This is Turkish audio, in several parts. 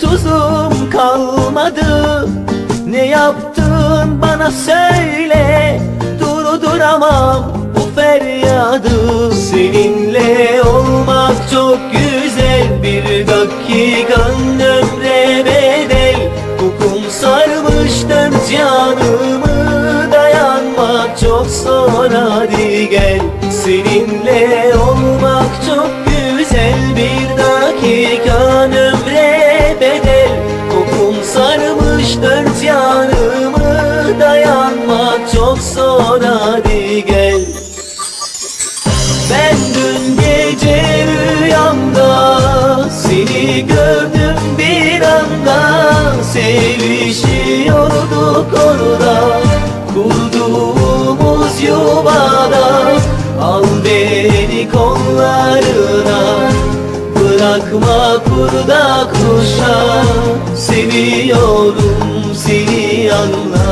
tuzum kalmadı. Ne yaptın bana söyle. Durduramam bu feryadı. Seninle olmak çok güzel. Bir dakikan ömre bedel. Hukum sarmış dört yanımı Dayanmak çok zor hadi gördüm bir anda. Sevişiyorduk orada kurduğumuz yuvada. Al beni kollarına bırakma kurda kuşa. Seviyorum seni anla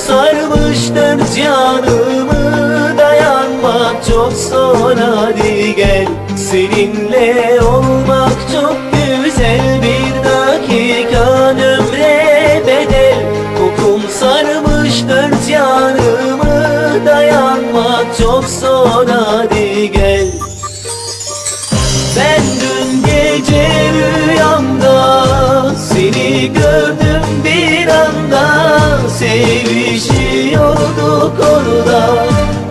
sarmış dört yanımı Dayanmak çok zor. Hadi gel Seninle olmak çok güzel. Bir dakikan ömre bedel. Hukum sarmış dört yanımı Dayanmak çok zor. hadi Sevişiyorduk orada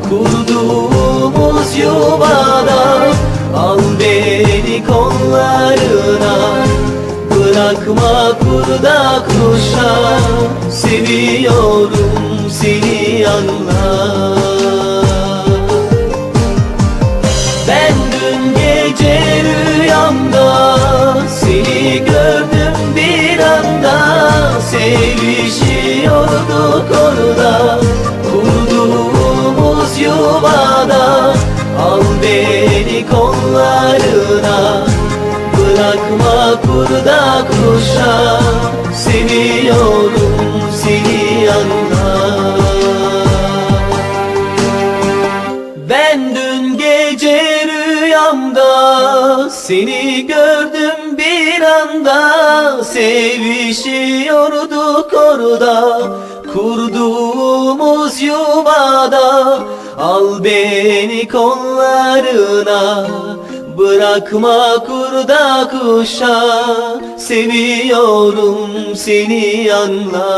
kurduğumuz yuvada. Al beni kollarına bırakma kurda kuşa. Seviyorum seni anla bırakma kurda kuşa. Seviyorum seni anla ben dün gece rüyamda seni gördüm bir anda. Sevişiyorduk orada kurduğumuz yuvada. Al beni kollarına Bırakma kurda kuşa Seviyorum seni anla